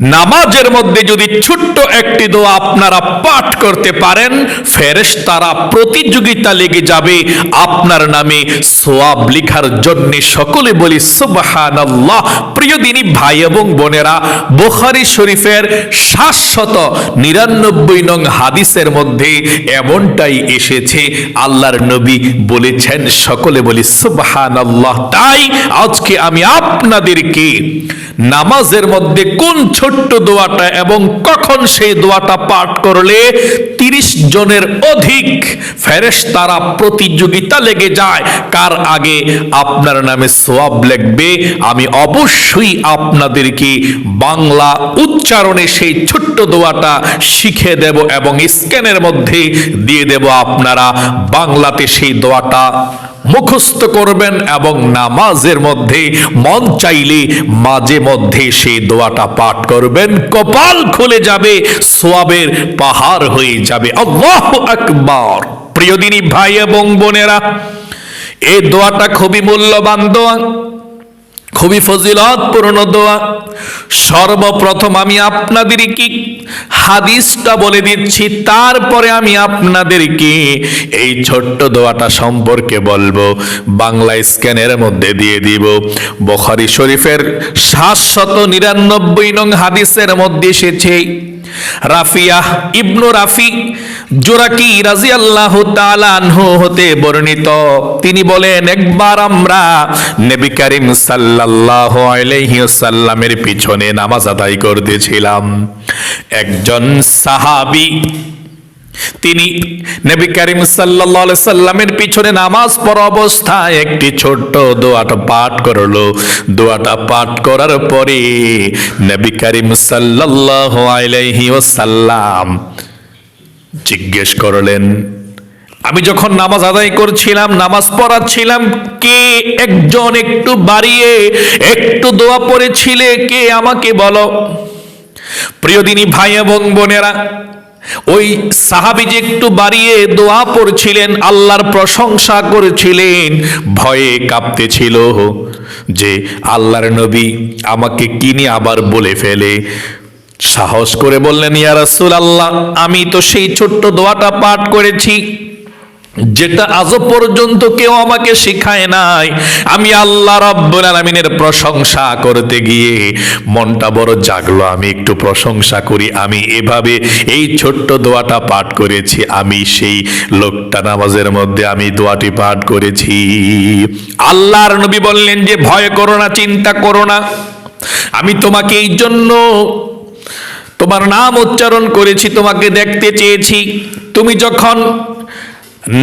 নামাজের মধ্যে যদি ছোট্ট একটি দোয়া আপনারা পাঠ করতে পারেন ফেরেশ তারা প্রতিযোগিতা লেগে যাবে। আপনার নামে সোয়াব লিখার জন্য সকলে বলি, সুবহানাল্লাহ। প্রিয় দিনী ভাই এবং বোনেরা, বুখারী শরীফের সাতশত নিরানব্বই নং হাদিসের মধ্যে এমনটাই এসেছে। আল্লাহর নবী বলেছেন, সকলে বলি, সুবহানাল্লাহ। তাই আজকে আমি আপনাদেরকে নামাজের মধ্যে কোন ছোট্ট দোয়াটা এবং কখন সেই দোয়াটা পাঠ করলে তিরিশ জনের অধিক ফেরেশ তারা প্রতিযোগিতা লেগে যায়। কার আগে আপনার নামে সোয়াব লিখবে? আমি অবশ্যই আপনাদেরকে বাংলা উচ্চারণে সেই ছোট্ট দোয়াটা শিখে দেব এবং স্ক্যানের মধ্যে দিয়ে দেব আপনারা। বাংলাতে সেই দোয়াটা মুখস্থ করবেন এবং নামাজের মধ্যে মন চাইলে মাঝে মধ্যে সেই দোয়াটা পাঠ করবেন। কপাল খুলে যাবে, সোয়াবের পাহাড় হয়ে যাবে। আল্লাহ আকবার। প্রিয়দিনী ভাই এবং বোনেরা এই দোয়াটা খুবই মূল্যবান দোয়া। খুবই ফজিলতপূর্ণ দোয়া। সর্বপ্রথম আমি আপনাদেরকে হাদিসটা বলে দিচ্ছি, তারপরে আমি আপনাদেরকে এই ছোট্ট দোয়াটা সম্পর্কে বলব, বাংলা স্ক্যানের মধ্যে দিয়ে দিব। বখারি শরীফের সাতশত নিরানব্বই নং হাদিসের মধ্যে এসেছে রাফিয়া ইবনু রাফি জোরাকি রাজি আল্লাহ হতে বর্ণিত। তিনি বলেন, একবার আমরা নবী করিম সাল্লাহ সাল্লামের পিছনে নামাজ আদায় করতেছিলাম। একজন সাহাবী তিনি নবী করিম আলাইহি সাল্লামের পিছনে নামাজ পড়া অবস্থায় একটি ছোট্ট দোয়াটা পাঠ করল। দোয়াটা পাঠ করার পরে নবী করিম সাল্লাল্লাহু আলাইহি ওয়াসাল্লাম জিজ্ঞেস করলেন, আমি যখন নামাজ আদায় করছিলাম, নামাজ পড়াচ্ছিলাম, কে একজন একটু বাড়িয়ে একটু দোয়া পড়েছিলে? কে আমাকে বলো? প্রিয়দিনী ভাই এবং বোনেরা ওই সাহাবি যে একটু বাড়িয়ে দোয়া পড়ছিলেন, আল্লাহর প্রশংসা করেছিলেন, ভয়ে কাঁপতেছিল। যে আল্লাহর নবী আমাকে কিনে আবার বলে ফেলে? সাহস করে বললেন, ইয়া রাসূলুল্লাহ আল্লাহ আমি তো সেই ছোট্ট দোয়াটা পাঠ করেছি। যেটা আজও পর্যন্ত কেউ আমাকে শেখায় নাই, আমি আল্লাহ রাব্বুল আলামিনের প্রশংসা করতে গিয়ে মনটা বড় জাগলো। আমি একটু প্রশংসা করি, আমি এভাবে এই ছোট্ট দোয়াটা পাঠ করেছি, আমি সেই লোকটা নামাজের মধ্যে আমি দোয়াটি পাঠ করেছি। আল্লাহর নবী বললেন যে, ভয় করো না, চিন্তা করো না। আমি তোমাকে এই জন্য তোমার নাম উচ্চারণ করেছি, তোমাকে দেখতে চেয়েছি। তুমি যখন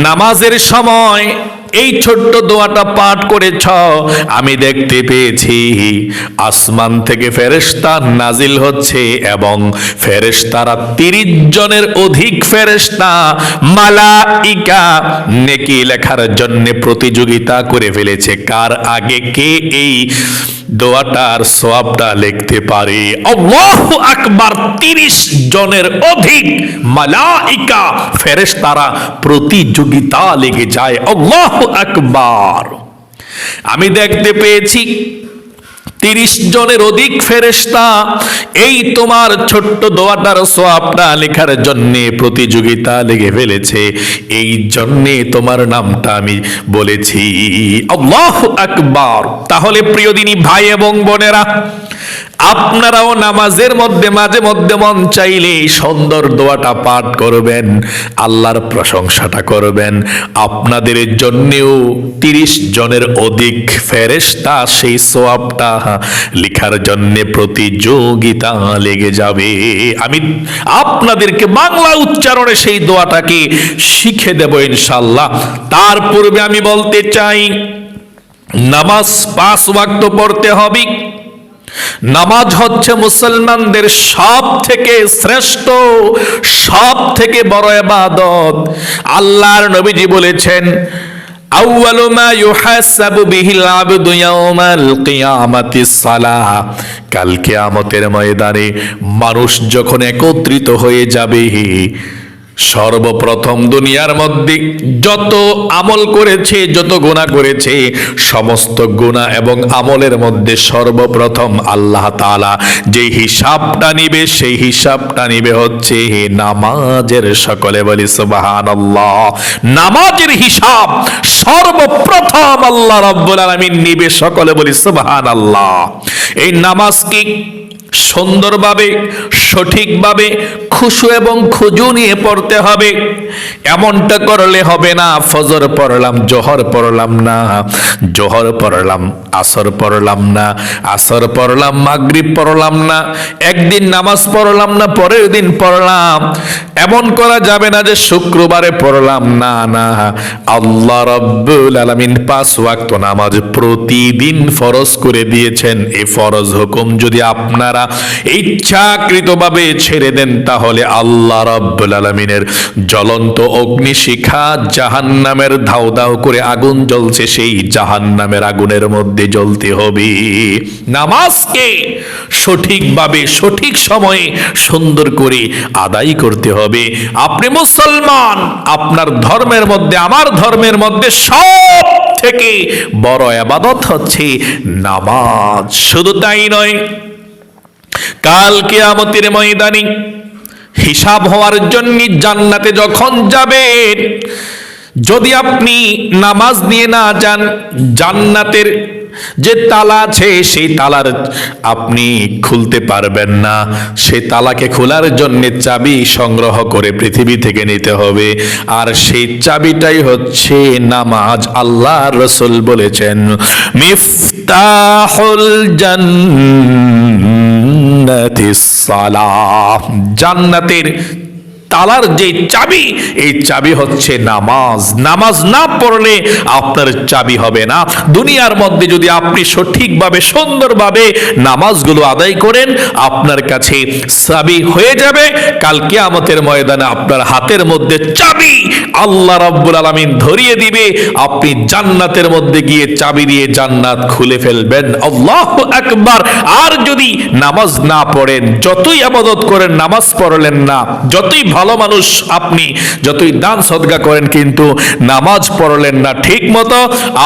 নামাজের সময় এই ছোট্ট দোয়াটা পাঠ করেছ, আমি দেখতে পেয়েছি। আসমান থেকে ফেরেশতা নাজিল হচ্ছে এবং ফেরেশতারা তিরিশ জনের অধিক ফেরেশতা মালাইকা নেকি লেখার জন্য প্রতিযোগিতা করে ফেলেছে। কার আগে কে এই দোয়াটার সোয়াবটা লিখতে পারে। আল্লাহু আকবার, তিরিশ জনের অধিক মালাইকা ফেরেস্তারা প্রতিযোগিতা লেগে যায়। আল্লাহু আকবার। আমি দেখতে পেয়েছি তিরিশ জনের অধিক ফেরেস্তা এই তোমার ছোট্ট দোয়াটার সোয়াবটা লেখার জন্যে প্রতিযোগিতা লেগে ফেলেছে। এই জন্যে তোমার নামটা আমি বলেছি, আল্লাহ আকবার। তাহলে প্রিয়দিনী ভাই এবং বোনেরা আপনারাও নামাজের মধ্যে, মাঝে মধ্যে মন চাইলে সুন্দর দোয়াটা পাঠ করবেন, আল্লাহর প্রশংসাটা করবেন। আপনাদের জন্যেও তিরিশ জনের অধিক ফেরেশতা সেই সোয়াবটা লিখার জন্য প্রতিযোগিতা লেগে যাবে। আমি আপনাদেরকে বাংলা উচ্চারণে সেই দোয়াটাকে শিখে দেব ইনশাল্লাহ তার পূর্বে আমি বলতে চাই, নামাজ পাঁচ ওয়াক্ত পড়তে হবে। নামাজ হচ্ছে মুসলমানদের সব থেকে শ্রেষ্ঠ সব থেকে বড় এবাদত আল্লাহর নবীজি বলেছেন, আউয়ালু মা ইউহাসাবু বিহিল আবদু সালাহ কাল কিয়ামতের ময়দানে মানুষ যখন একত্রিত হয়ে যাবে সর্বপ্রথম দুনিয়ার মধ্যে যত আমল করেছে, যত গুণা করেছে, সমস্ত গুণা এবং আমলের মধ্যে সর্বপ্রথম আল্লাহ তাআলা যে হিসাবটা নিবে, সেই হিসাবটা নিবে হচ্ছে নামাজের সকলে বলি সুবহানাল্লাহ। নামাজের হিসাব সর্বপ্রথম আল্লাহ রাব্বুল আলামিন নিবে সকলে বলি সুবহানাল্লাহ। এই নামাজ কি সুন্দরভাবে, সঠিকভাবে, খুশু এবং খুজু নিয়ে পড়তে হবে। এমনটা করলে হবে না, ফজর পড়লাম, জোহর পড়লাম না, জোহর পড়লাম, আসর পড়লাম না, আসর পড়লাম, মাগরিব পড়লাম না, একদিন নামাজ পড়লাম না, পরের দিন পড়লাম। এমন করা যাবে না যে শুক্রবারে পড়লাম, না না। আল্লাহ রব্বুল আলামিন পাঁচ ওয়াক্ত নামাজ প্রতিদিন ফরজ করে দিয়েছেন। এই ফরজ হুকুম যদি আপনারা ইচ্ছাকৃতভাবে ছেড়ে দেন, তাহলে আল্লাহ রব্বুল আলামিনের জ্বলন্ত অগ্নিশিখা জাহান্নামের ধাও দাও করে আগুন জ্বলছে, সেই জাহান্নামের আগুনের মধ্যে জ্বলতে হবে। নামাজকে সঠিকভাবে, সঠিক সময়ে সুন্দর করে আদায় করতে হবে। আপনি মুসলমান, আপনার ধর্মের মধ্যে, আমার ধর্মের মধ্যে সব থেকে বড় আবাদত হচ্ছে নামাজ। শুধু তাই নয়, কাল কেয়ামতের ময়দানি হিসাব হওয়ার জন্য জান্নাতে যখন যাবেন যদি আপনি নামাজ নিয়ে না যান, জান্নাতের যে তালা আছে, সেই তালার আপনি খুলতে পারবেন না। সেই তালাকে খোলার জন্য চাবি সংগ্রহ করে পৃথিবী থেকে নিতে হবে। আর সেই চাবিটাই হচ্ছে নামাজ, আল্লাহ রসুল বলেছেন, মিফতাহুল জান্নাতিস সালাহ। জান্নাতের তালার যে চাবি, এই চাবি হচ্ছে নামাজ। নামাজ না পড়লে আপনার চাবি হবে না। দুনিয়ার মধ্যে যদি আপনি সঠিকভাবে, সুন্দরভাবে নামাজগুলো আদায় করেন, আপনার কাছে চাবি হয়ে যাবে। কালকে কিয়ামতের ময়দানে আপনার হাতের মধ্যে চাবি আল্লাহ রাব্বুল আলামিন ধরিয়ে দিবে। আপনি জান্নাতের মধ্যে গিয়ে চাবি দিয়ে জান্নাত খুলে ফেলবেন। আল্লাহু আকবার। আর যদি নামাজ না পড়েন, যতই আবাদত করেন, নামাজ পড়লেন না, যতই ভালো মানুষ আপনি। যতই দান সদগা করেন কিন্তু নামাজ পড়লেন না ঠিক মতো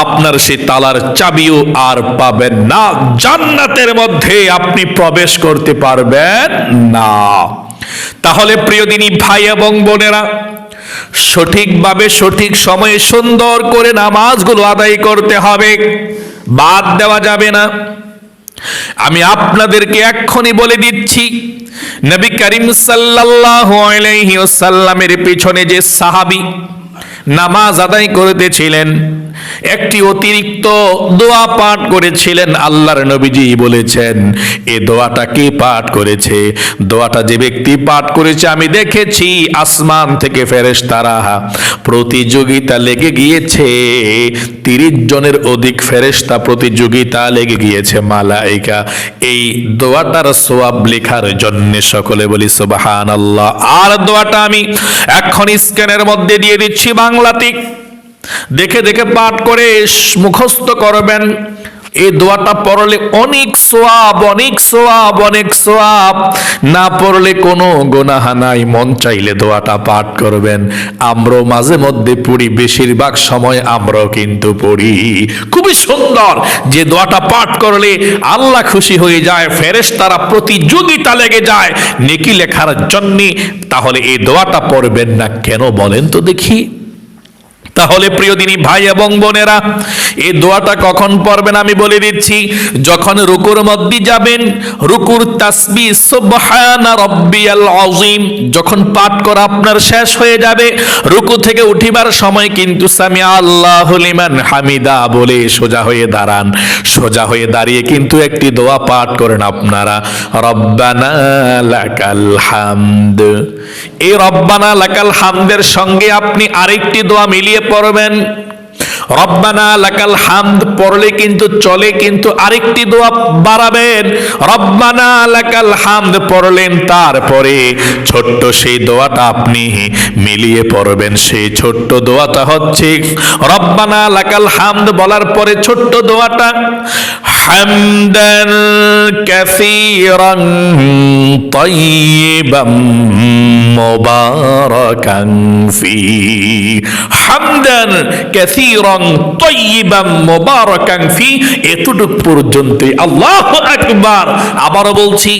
আপনার সে তালার চাবিও আর পাবেন না। জান্নাতের মধ্যে আপনি প্রবেশ করতে পারবেন না। তাহলে প্রিয় দিনী ভাই এবং বোনেরা, সঠিকভাবে, সঠিক সময়ে সুন্দর করে নামাজগুলো আদায় করতে হবে। বাদ দেওয়া যাবে না। আমি আপনাদেরকে এক্ষুনি বলে দিচ্ছি নবী করিম সাল্লাল্লাহু আলাইহি ওয়াসাল্লামের পিছনে যে সাহাবী নামাজ আদায় করতেছিলেন একটি অতিরিক্ত দোয়া পাঠ করেছিলেন আল্লাহর নবীজি বলেছেন, এ দোয়াটা কে পাঠ করেছে? দোয়াটা যে ব্যক্তি পাঠ করেছে, আমি দেখেছি আসমান থেকে ফেরেশতারা প্রতিযোগিতা লেগে গিয়েছে। তিরিশ জনের অধিক ফেরেশতা প্রতিযোগিতা লেগে গিয়েছে, মালাইকা। এই দোয়াটার সোয়াব লেখার জন্য সকলে বলি সুবাহান আল্লাহ আর দোয়াটা আমি এখন স্ক্যানের মধ্যে দিয়ে দিচ্ছি বাংলাতে দেখে দেখে পাঠ করে মুখস্থ করবেন। এই দোয়াটা পড়লে অনেক সোয়াব অনেক সোয়াব অনেক সোয়াব। না পড়লে কোনো গোনাহা নাই, মন চাইলে দোয়াটা পাঠ করবেন। আমরাও মাঝে মধ্যে পড়ি, বেশিরভাগ সময় আমরাও কিন্তু পড়ি। খুবই সুন্দর যে দোয়াটা পাঠ করলে আল্লাহ খুশি হয়ে যায় ফেরেশ তারা প্রতিযোগিতা লেগে যায়, নেকি লেখার জন্যে। তাহলে এই দোয়াটা পড়বেন না, কেন বলেন তো দেখি। তাহলে প্রিয় দিনী ভাই এবং বোনেরা এই দোয়াটা কখন পড়বেন আমি বলে দিচ্ছি। যখন রুকুর মধ্যে যাবেন, রুকুর তাসবি, সুবহানা রাব্বিয়াল আযীম, যখন পাঠ করা আপনার শেষ হয়ে যাবে, রুকু থেকে উঠিবার সময় কিন্তু সামি আল্লাহু লিমান হামিদা বলে সোজা হয়ে দাঁড়ান। সোজা হয়ে দাঁড়িয়ে কিন্তু একটি দোয়া পাঠ করেন আপনারা। রব্বানা লাকাল হামদ। এই রব্বানা লাকাল হামদের সঙ্গে আপনি আরেকটি দোয়া মিলিয়ে পড়বেন। রব্বানা লাকাল হামদ, পড়লে কিন্তু চলে, কিন্তু আরেকটি দোয়া বাড়াবেন। রব্বানা লাকাল হামদ, পড়লেন তারপরে ছোট্ট সেই দোয়াটা আপনি মিলিয়ে পড়বেন। সেই ছোট্ট দোয়াটা হচ্ছে, রব্বানা লাকাল হামদ বলার পরে ছোট্ট দোয়াটা, হামদান কাসীরান তাইয়িবাম মুবারাকান ফি হামদান কাসীরান তাইয়িবান মুবারাকান ফি, এতটুক পর্যন্ত আল্লাহু আকবার। আবারো বলছি,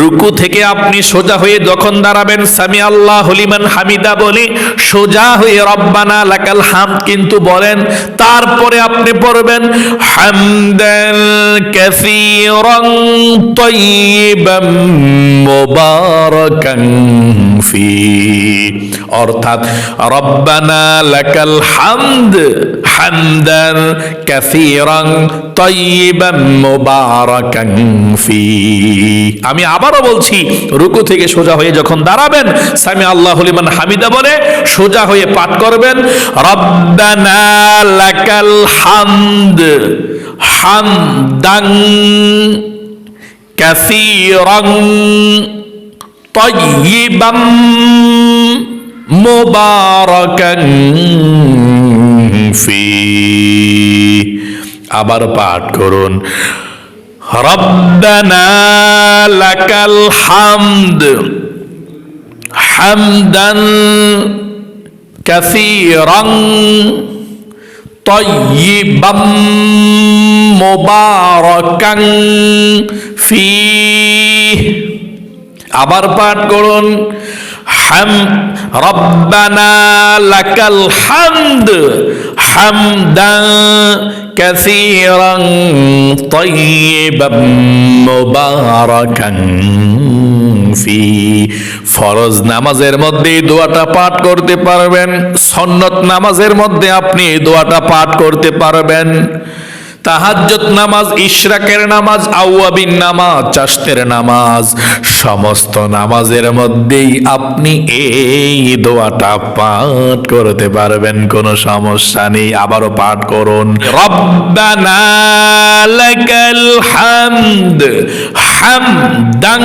রুকু থেকে আপনি সোজা হয়ে যখন দাঁড়াবেন, সামি আল্লাহ হলিমান হামিদা বলে, সোজা হয়ে রব্বানা লাকাল হাম কিন্তু বলেন, তারপরে আপনি পড়বেন, হামদান কাসীরান তাইয়িবান মুবারাকান ফি। অর্থাৎ রব্বানা ওয়ালাকাল হামদ হামদান কাসীরান তাইয়িবান মুবারাকান ফি। আমি আবারও বলছি, রুকু থেকে সোজা হয়ে যখন দাঁড়াবেন, সামি আল্লাহু লিমান হামিদা বলে, সোজা হয়ে পাঠ করবেন, রব্বানা লাকাল হামদ হামদান কাসীরান তাইয়িবান مباركا فيه আবার পাঠ করুন রব্বানা লাকাল হামদ হামদান কাসীরান طيبا مباركا فيه আবার পাঠ করুন হাম, রব্বানা লাকাল হামদ, হামদান কাসীরান তাইয়িবান মুবারাকান ফি। ফরজ নামাজের মধ্যে দোয়াটা পাঠ করতে পারবেন সন্নত নামাজের মধ্যে আপনি দোয়াটা পাঠ করতে পারবেন। তাহাজ্জত নামাজ, ইশরাকের নামাজ, আউয়াবিন নামাজ, চাষতের নামাজ, সমস্ত নামাজের মধ্যেই আপনি এই দোয়াটা পাঠ করতে পারবেন, কোনো সমস্যা নেই, আবারও পাঠ করুন। রব্বানা হামদ হামদান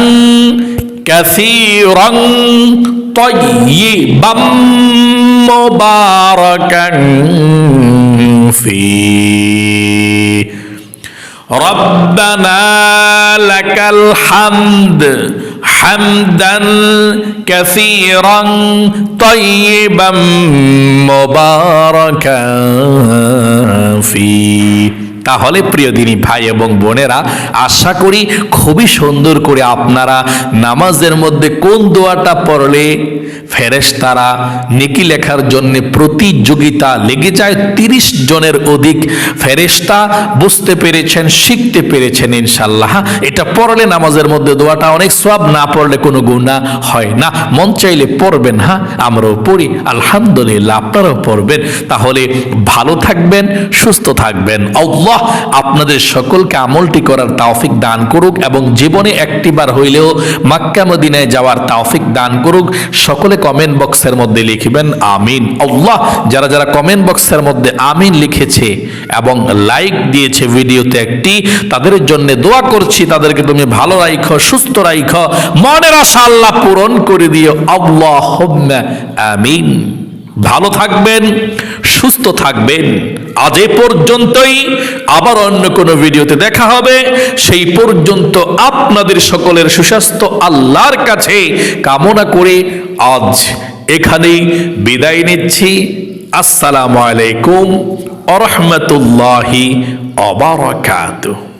طيبا مباركا فيه. ربنا لك الحمد حمدا كثيرا طيبا مباركا فيه. তাহলে প্রিয় দিনী ভাই এবং বোনেরা, আশা করি খুবই সুন্দর করে আপনারা নামাজের মধ্যে কোন দোয়াটা পড়লে ফেরেশতারা নেকি লেখার জন্য প্রতিযোগিতা লেগে যায় তিরিশ জনের অধিক ফেরেশতা বুঝতে পেরেছেন, শিখতে পেরেছেন ইনশাল্লাহ। এটা পড়লে নামাজের মধ্যে দোয়াটা অনেক সব না পড়লে কোনো গুণা হয় না। মন চাইলে পড়বেন হ্যাঁ? আমরাও পড়ি, আলহামদুলিল্লাহ, আপনারাও পড়বেন। তাহলে ভালো থাকবেন, সুস্থ থাকবেন। আল্লাহ আপনাদের সকলকে আমলটি করার তাওফিক দান করুক এবং জীবনে একটিবার হইলেও মাক্কা মদিনায় যাওয়ার তাওফিক দান করুক। সকলে কমেন্ট বক্সের মধ্যে লিখবেন, আমিন। আল্লাহ, যারা যারা কমেন্ট বক্সের মধ্যে আমিন লিখেছে এবং লাইক দিয়েছে ভিডিওতে একটি, তাদের জন্য দোয়া করছি, তাদেরকে তুমি ভালো রাইখো, সুস্থ রাইখো। মনের আশা আল্লাহ পূরণ করে দিও। আল্লাহ আমিন। ভালো থাকবেন, সুস্থ থাকবেন। আজ এ পর্যন্তই। আবার অন্য কোনো ভিডিওতে দেখা হবে। সেই পর্যন্ত আপনাদের সকলের সুস্বাস্থ্য আল্লাহর কাছে। কামনা করে আজ এখানেই বিদায় নিচ্ছি। আসসালামু আলাইকুম আরহামতুল্লাহি অবরাকাতুহ